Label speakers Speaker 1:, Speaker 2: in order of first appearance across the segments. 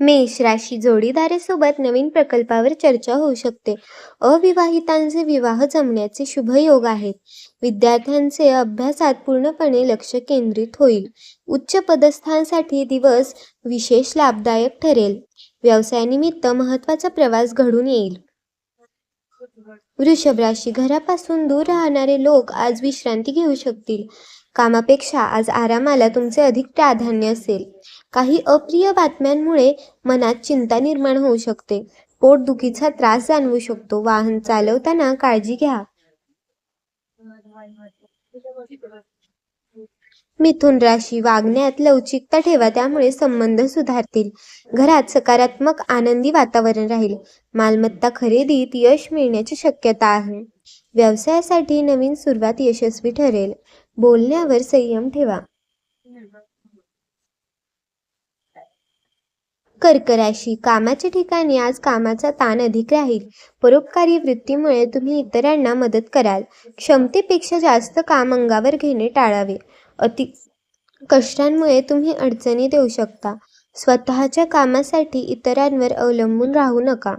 Speaker 1: मेष राशी जोडीदारासोबत नवीन प्रकल्पावर चर्चा होऊ शकते. अविवाहितांचे विवाह जमण्याचे शुभ योग आहेत. विद्यार्थ्यांचे अभ्यासात पूर्णपणे लक्ष केंद्रित होईल. उच्च पदस्थांसाठी दिवस विशेष लाभदायक ठरेल. व्यवसायानिमित्त महत्त्वाचा प्रवास घडून येईल. वृषभ राशी घरापासून दूर राहणारे लोक आज विश्रांती घेऊ शकतील. कामापेक्षा आज आरामाला तुमचे अधिक प्राधान्य असेल. काही अप्रिय बातम्यांमुळे मनात चिंता निर्माण होऊ शकते. पोटदुखीचा त्रास जाणवू शकतो. वाहन चालवताना काळजी घ्या. मिथुन राशी वागण्यात लवचिकता ठेवा. त्यामुळे संबंध सुधारतील. घरात सकारात्मक आनंदी वातावरण राहील. मालमत्ता खरेदीत यश मिळण्याची शक्यता आहे. व्यवसायासाठी नवीन सुरुवात यशस्वी ठरेल. बोलण्यावर संयम ठेवा. कर्क राशी कामाच्या ठिकाणी आज कामाचा ताण अधिक राहील. परोपकारी वृत्तीमुळे तुम्ही इतरांना मदत कराल. क्षमतेपेक्षा जास्त काम अंगावर घेणे टाळावे. अति कष्टांमुळे तुम्ही अडचणीत येऊ शकता. स्वतःच्या कामासाठी इतरांवर अवलंबून राहू नका.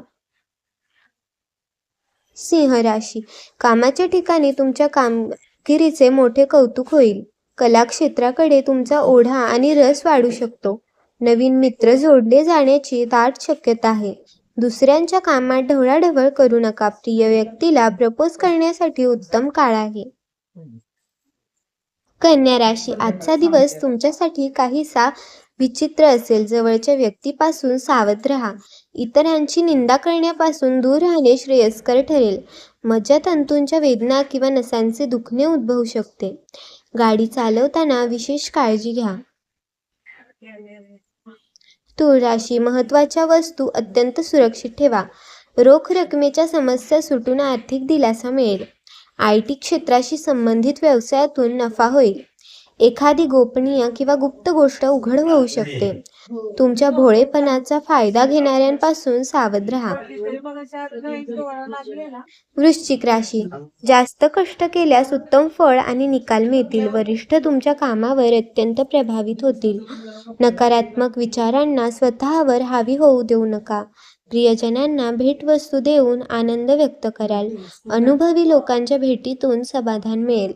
Speaker 1: सिंह राशी. कामाच्या ठिकाणी तुमच्या काम कामगिरीचे मोठे कौतुक होईल. कला क्षेत्राकडे तुमचा ओढा आणि रस वाढू शकतो. नवीन मित्र जोडले जाण्याची दाट शक्यता आहे. दुसऱ्यांच्या कामात ढवळाढवळ करू नका. प्रिय व्यक्तीला प्रपोज करण्यासाठी उत्तम काळ आहे. कन्या राशी. आजचा दिवस तुमच्यासाठी काहीसा विचित्र असेल जवळच्या व्यक्तीपासून सावध राहा. इतरांची निंदा करण्यापासून दूर राहणे श्रेयस्कर ठरेल. मज्जातंतूंच्या वेदना किंवा नसांचे दुखणे उद्भवू शकते. गाडी चालवताना विशेष काळजी घ्या. तूळ राशी महत्त्वाच्या वस्तू अत्यंत सुरक्षित ठेवा. रोख रकमेच्या समस्या सुटून आर्थिक दिलासा मिळेल. आय टी क्षेत्राशी संबंधित व्यवसायातून नफा होईल. एखादी गोपनीय किंवा गुप्त गोष्ट उघड होऊ शकते. तुमच्या भोळेपणाचा फायदा घेणाऱ्यांपासून सावध राहा. वृश्चिक राशी. जास्त कष्ट केल्यास उत्तम फळ आणि निकाल मिळतील. वरिष्ठ तुमच्या कामावर अत्यंत प्रभावित होतील. नकारात्मक विचारांना स्वतःवर हावी होऊ देऊ नका. प्रियजनांना भेटवस्तू देऊन आनंद व्यक्त कराल. अनुभवी लोकांच्या भेटीतून समाधान मिळेल.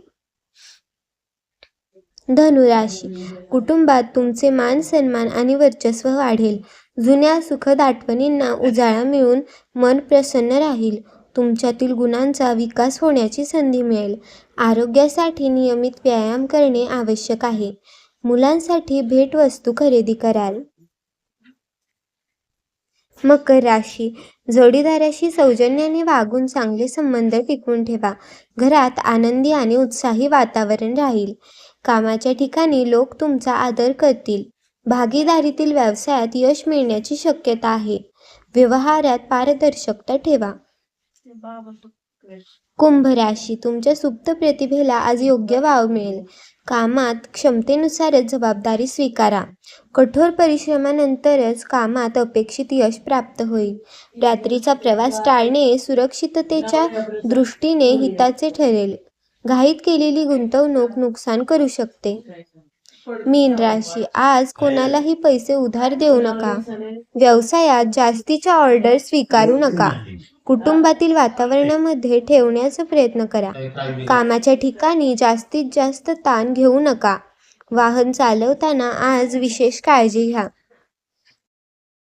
Speaker 1: धनुराशी. कुटुंबात तुमचे मान सन्मान आणि वर्चस्व वाढेल. जुन्या सुखद आठवणींना उजाळा मिळून मन प्रसन्न राहील. तुमच्यातील गुणांचा विकास होण्याची संधी मिळेल. आरोग्यासाठी नियमित व्यायाम करणे आवश्यक आहे. मुलांसाठी भेटवस्तू खरेदी कराल. मकर राशी. जोडीदाराशी सौजन्याने वागून चांगले संबंध टिकवून ठेवा. घरात आनंदी आणि उत्साही वातावरण राहील. कामाच्या ठिकाणी लोक तुमचा आदर करतील. भागीदारीतील व्यवसायात यश मिळण्याची शक्यता आहे. व्यवहारात पारदर्शकता ठेवा. कुंभ राशी तुमच्या सुप्त प्रतिभेला आज योग्य वाव मिळेल. कामात क्षमतेनुसारच जबाबदारी स्वीकारा. कठोर परिश्रमानंतरच कामात अपेक्षित यश प्राप्त होईल. रात्रीचा प्रवास टाळणे सुरक्षिततेच्या दृष्टीने हिताचे ठरेल. घाईत केलेली गुंतवणूक नुकसान करू शकते. मीन राशी आज कोणालाही पैसे उधार देऊ नका. व्यवसायात जास्तीच्या ऑर्डर स्वीकारू नका. कुटुंबातील वातावरणामध्ये ठेवण्याचा प्रयत्न करा. कामाच्या ठिकाणी जास्तीत जास्त ताण घेऊ नका. वाहन चालवताना आज विशेष काळजी घ्या.